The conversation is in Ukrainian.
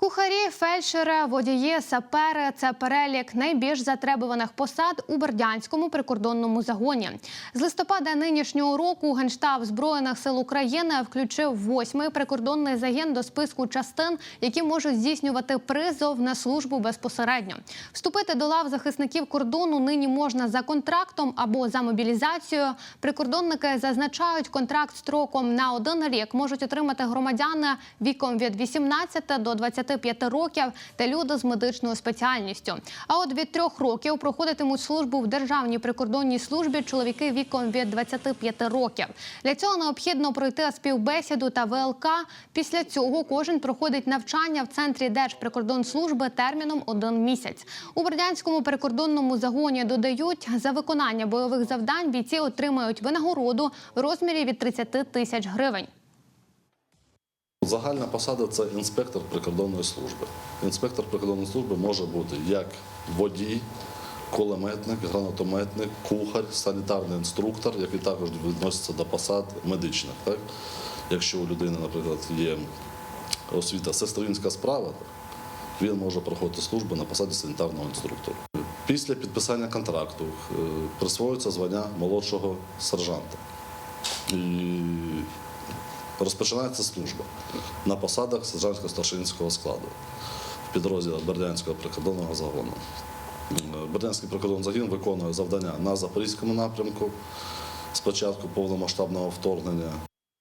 Кухарі, фельдшери, водії, сапери це перелік найбільш затребуваних посад у Бердянському прикордонному загоні. З листопада нинішнього року Генштаб Збройних сил України включив восьмий прикордонний загін до списку частин, які можуть здійснювати призов на службу безпосередньо. Вступити до лав захисників кордону нині можна за контрактом або за мобілізацією. Прикордонники зазначають, контракт строком на один рік можуть отримати громадяни віком від 18 до 25 років та люди з медичною спеціальністю. А от від трьох років проходитимуть службу в державній прикордонній службі чоловіки віком від 25 років. Для цього необхідно пройти співбесіду та ВЛК. Після цього кожен проходить навчання в центрі Держприкордонслужби терміном один місяць. У Бердянському прикордонному загоні додають, за виконання бойових завдань бійці отримають винагороду в розмірі від 30 тисяч гривень. Загальна посада це інспектор прикордонної служби. Інспектор прикордонної служби може бути як водій, кулеметник, гранатометник, кухар, санітарний інструктор, який також відноситься до посад медичних. Так? Якщо у людини, наприклад, є освіта сестринська справа, він може проходити службу на посаді санітарного інструктора. Після підписання контракту е, присвоюється звання молодшого сержанта. І розпочинається служба на посадах сержантсько-старшинського складу в підрозділах Бердянського прикордонного загону. Е, Бердянський прикордонний загін виконує завдання на Запорізькому напрямку Спочатку повномасштабного вторгнення